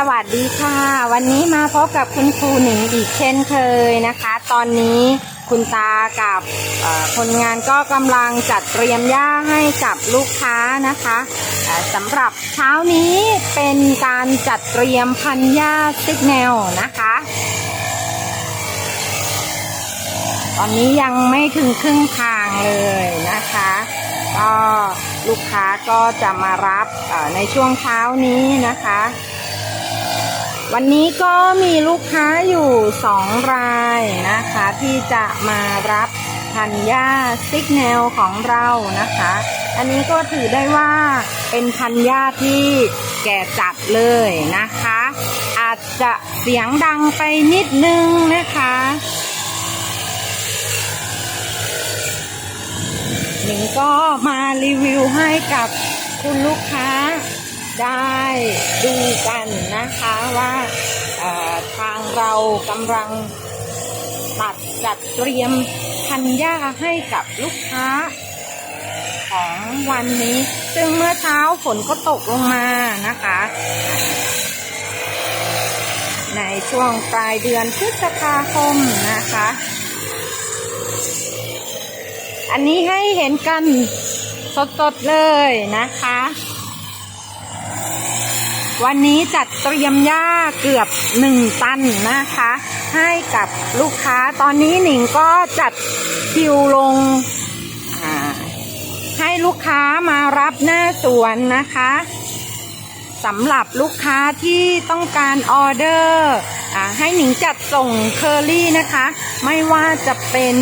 สวัสดีค่ะ วันนี้มาพบกับคุณครูหนิงอีกเช่นเคยนะคะ ตอนนี้คุณตากับคนงานก็กำลังจัดเตรียมหญ้าให้กับลูกค้านะคะสำหรับเช้านี้เป็นการจัดเตรียมพันหญ้าซิกแนลนะคะ ตอนนี้ยังไม่ถึงครึ่งทางเลยนะคะก็ลูกค้าก็จะมารับในช่วงเช้านี้นะคะ วันนี้ก็มีลูกค้าอยู่สองรายนะคะ ที่จะมารับพันหญ้าซิกแนลของเรานะคะ อันนี้ก็ถือได้ว่าเป็นพันหญ้าที่แก่จัดเลยนะคะ อาจจะเสียงดังไปนิดนึงนะคะหนิงก็มารีวิวให้กับคุณลูกค้า ได้ดูกันนะคะว่าทางเรากำลังตัดจัดเตรียมพันหญ้าให้กับลูกค้า ของวันนี้ ซึ่งเมื่อเช้าฝนก็ตกลงมานะคะ ในช่วงปลายเดือนพฤษภาคมนะคะ อันนี้ให้เห็นกันสดๆเลยนะคะ วันนี้จัดเตรียมหญ้าเกือบหนึ่งตันนะคะ ให้กับลูกค้าตอนนี้หนิงก็จัดคิวลง ให้ลูกค้ามารับหน้าสวนนะคะสำหรับลูกค้าที่ต้องการออเดอร์ให้หนิงจัดส่งเคอรี่นะคะ ไม่ว่าจะเป็น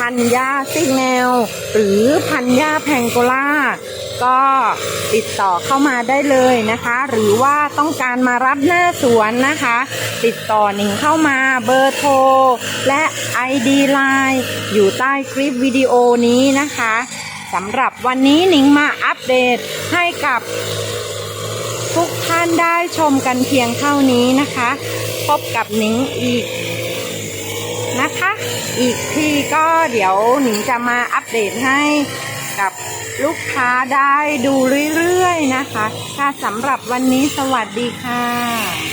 พันหญ้าซิกแนลหรือพันหญ้าแพงโกล่าก็ติดต่อเข้ามาได้เลยนะคะ หรือว่าต้องการมารับหน้าสวนนะคะ ติดต่อหนิงเข้ามาเบอร์โทร และ ID Line อยู่ใต้คลิปวิดีโอนี้นะคะสำหรับวันนี้หนิงมาอัปเดตให้กับทุกท่านได้ชมกันเพียงเท่านี้นะคะ พบกับหนิงอีก นะคะ อีกทีก็เดี๋ยวหนิงจะมาอัปเดตให้กับลูกค้าได้ดูเรื่อยๆนะคะ ค่ะสำหรับวันนี้สวัสดีค่ะ